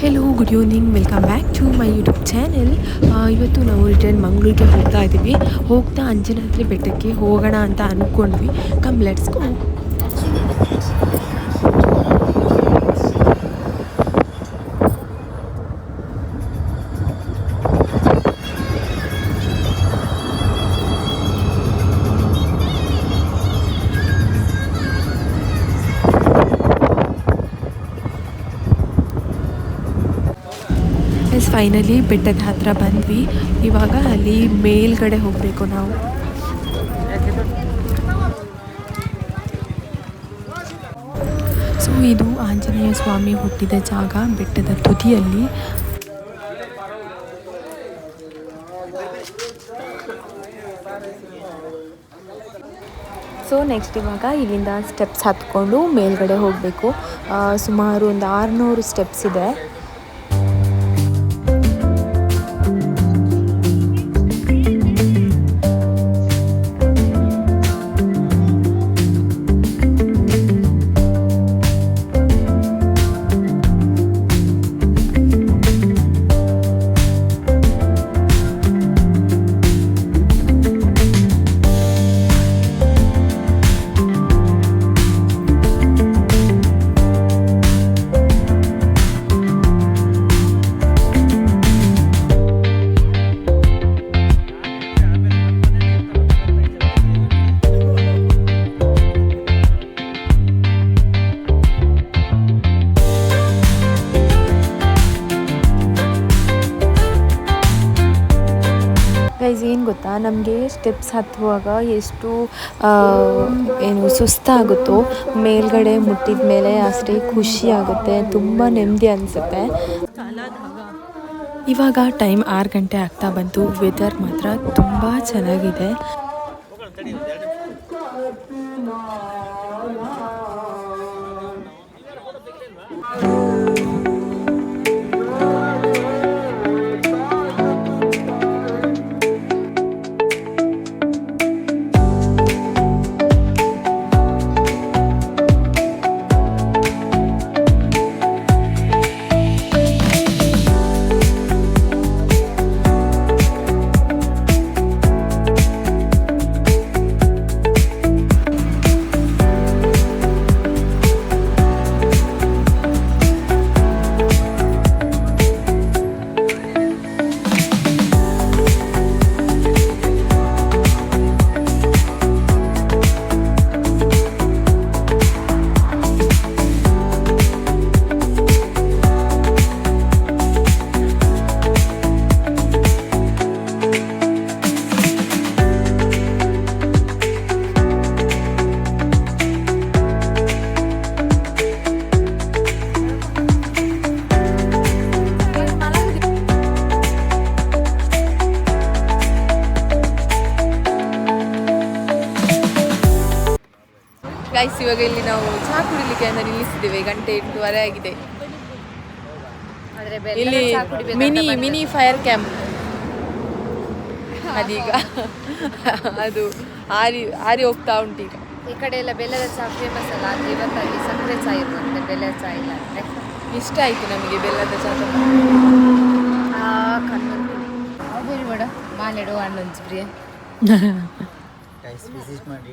Hello good evening welcome back to my YouTube channel ಇವತ್ತು ನಾವು return ಮಂಗಳೂರಿಗೆ ಹೋಗ್ತಾ ಇದ್ದೀವಿ. ಹೋಗ್ತಾ ಅಂಜನಾದ್ರಿ ಬೆಟ್ಟಕ್ಕೆ ಹೋಗೋಣ ಅಂತ ಅಂದ್ಕೊಂಡ್ವಿ ಕಮ್ ಲೆಟ್ಸ್ ಗೋ ಫೈನಲಿ ಬೆಟ್ಟದ ಹತ್ರ ಬಂದ್ವಿ. ಇವಾಗ ಅಲ್ಲಿ ಮೇಲ್ಗಡೆ ಹೋಗಬೇಕು ನಾವು. ಸೊ ಇದು ಆಂಜನೇಯ ಸ್ವಾಮಿ ಹುಟ್ಟಿದ ಜಾಗ ಬೆಟ್ಟದ ತುದಿಯಲ್ಲಿ. ಸೊ ನೆಕ್ಸ್ಟ್ ಇವಾಗ ಇಲ್ಲಿಂದ ಸ್ಟೆಪ್ಸ್ ಹತ್ಕೊಂಡು ಮೇಲ್ಗಡೆ ಹೋಗಬೇಕು. ಸುಮಾರು ಒಂದು ಆರುನೂರು ಸ್ಟೆಪ್ಸ್ ಇದೆ. ನಮಗೆ ಸ್ಟೆಪ್ಸ್ ಹತ್ತುವಾಗ ಎಷ್ಟು ಏನು ಸುಸ್ತಾಗುತ್ತೋ ಮೇಲ್ಗಡೆ ಮುಟ್ಟಿದ ಮೇಲೆ ಅಷ್ಟೇ ಖುಷಿ ಆಗುತ್ತೆ, ತುಂಬ ನೆಮ್ಮದಿ ಅನಿಸುತ್ತೆ. ಇವಾಗ ಟೈಮ್ ಆರು ಗಂಟೆ ಆಗ್ತಾ ಬಂತು ವೆದರ್ ಮಾತ್ರ ತುಂಬ ಚೆನ್ನಾಗಿದೆ. ಗೈಸ್ ಇವಾಗ ಇಲ್ಲಿ ನಾವು ಚಹಾ ಕುಡಿಲಿಕ್ಕೆ ಅಂತ ನಿಲ್ಲಿಸಿದ್ದೇವೆ. ಗಂಟೆ ಎಂಟೂವರೆ ಆಗಿದೆ. ಆದ್ರೆ ಇಲ್ಲಿ ಮಿನಿ ಮಿನಿ ಫೈರ್ ಕ್ಯಾಂಪ್. ಅದೀಗ. ಅದು ಆರಿ ಆರಿ ಹೋಗ್ತಾ ಉಂಟು ಈಗ. ಈ ಕಡೆ ಎಲ್ಲ ಬೆಲ್ಲದ ಚಹಾ ಫೇಮಸ್ ಅಲ್ಲ ಆದ್ರೆ ಇವತ್ತಲ್ಲಿ ಸಕ್ಕರೆ ಚಹಾ ಇರುವಂತೆ ಬೆಲ್ಲದ ಚಹಾ ಇಲ್ಲ. ಅಂದ್ರೆ ಇಷ್ಟ ಆಯ್ತು ನಮಗೆ ಬೆಲ್ಲದ ಚಹಾ ಆ ಕಣ್ಣು ಬೇಡ. ಬೇಡ ಮಾಲೆಡು ಗೈಸ್ ವಿಸಿಟ್ ಮಾಡಿ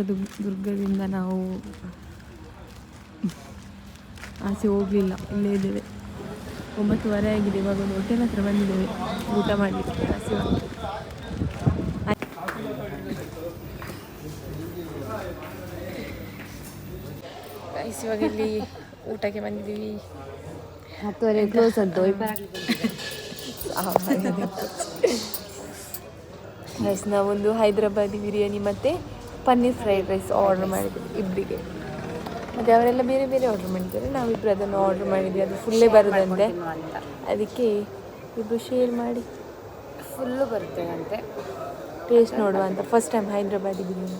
It. ಚಿತ್ರದುರ್ಗದಿಂದ ನಾವು ಆಸೆ ಹೋಗಲಿಲ್ಲ. ಇಲ್ಲೇ ಇದ್ದೇವೆ. ಒಂಬತ್ತುವರೆ ಆಗಿದೆ. ಇವಾಗ ಒಂದು ಹೋಟೆಲ್ ಹತ್ರ ಬಂದಿದ್ದೇವೆ. ಊಟ ಮಾಡಲಿಕ್ಕೆ. ಆಸೆ. Guys, ಇವಾಗ ಇಲ್ಲಿ ಊಟಕ್ಕೆ ಬಂದಿದ್ದೀವಿ. ಹತ್ತುವರೆ ಕ್ಲೋಸ್ ಅಂತ ಗೈಸ್ ನಾವೊಂದು ಹೈದ್ರಾಬಾದಿ ಬಿರಿಯಾನಿ ಮತ್ತು ಪನ್ನೀರ್ ಫ್ರೈಡ್ ರೈಸ್ ಆರ್ಡ್ರ್ ಮಾಡಿದ್ವಿ ಇಬ್ಬರಿಗೆ ಮತ್ತು ಅವರೆಲ್ಲ ಬೇರೆ ಬೇರೆ ಆರ್ಡ್ರ್ ಮಾಡಿದ್ದಾರೆ. ನಾವಿಬ್ಬರು ಅದನ್ನು ಆರ್ಡ್ರ್ ಮಾಡಿದ್ವಿ. ಅದು ಫುಲ್ಲೇ ಬರೋದಂತೆ. ಅದಕ್ಕೆ ಇಬ್ಬರು ಶೇರ್ ಮಾಡಿ. ಫುಲ್ಲು ಬರ್ತೇವಂತೆ ಟೇಸ್ಟ್ ನೋಡುವ ಅಂತ. ಫಸ್ಟ್ ಟೈಮ್ ಹೈದ್ರಾಬಾದಿ ಬಿರಿಯಾನಿ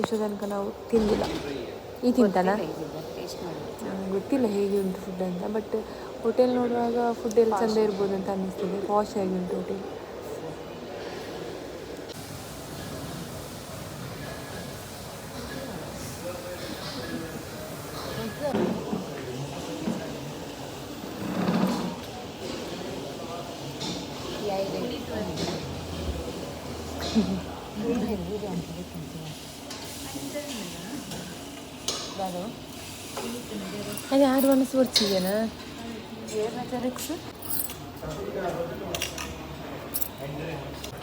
ಎಷ್ಟೋ ತನಕ ನಾವು ತಿಂದಿಲ್ಲ. ಈ ತಿಂತಾನ? ಗೊತ್ತಿಲ್ಲ ಹೇಗೆ ಉಂಟು ಫುಡ್ ಅಂತ. ಬಟ್ ಹೋಟೆಲ್ ನೋಡುವಾಗ ಫುಡ್ ಎಲ್ಲ ಚಂದ ಇರ್ಬೋದು ಅಂತ ಅನ್ನಿಸ್ತದೆ. ವಾಶ್ ಆಗಿ ಉಂಟು ಹೋಟೆಲ್ ಅದು ಆರು ಮನಸ್ಸು ಬರ್ತಿದೆಯಾ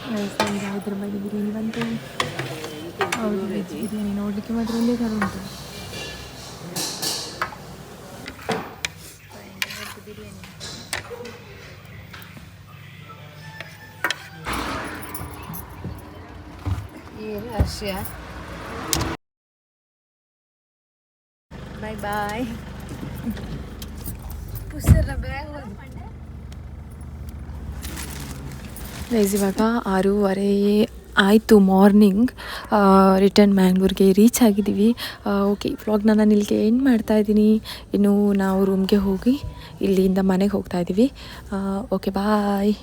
ಹೈದ್ರಾಬಾದಿ ಬಿರಿಯಾನಿ ಬಂತು ಹೌದು ವೆಜ್ ಬಿರಿಯಾನಿ ನೋಡಲಿಕ್ಕೆ ಮಾತ್ರ ಒಂದೇ ಥರ ಉಂಟು ಏನು ಬಾಯ್ ಬಾಯ್ ಇವಾಗ ಆರೂವರೆ ಆಯಿತು ಮಾರ್ನಿಂಗ್ ರಿಟರ್ನ್ ಮ್ಯಾಂಗ್ಳೂರಿಗೆ ರೀಚ್ ಆಗಿದ್ದೀವಿ. ಓಕೆ ವ್ಲಾಗ್ನ ನಾನು ಇಲ್ಲಿಗೆ ಎಂಡ್ ಮಾಡ್ತಾ ಇದ್ದೀನಿ. ಇನ್ನು ನಾವು ರೂಮ್ಗೆ ಹೋಗಿ ಇಲ್ಲಿಂದ ಮನೆಗೆ ಹೋಗ್ತಾ ಇದ್ದೀವಿ. Okay bye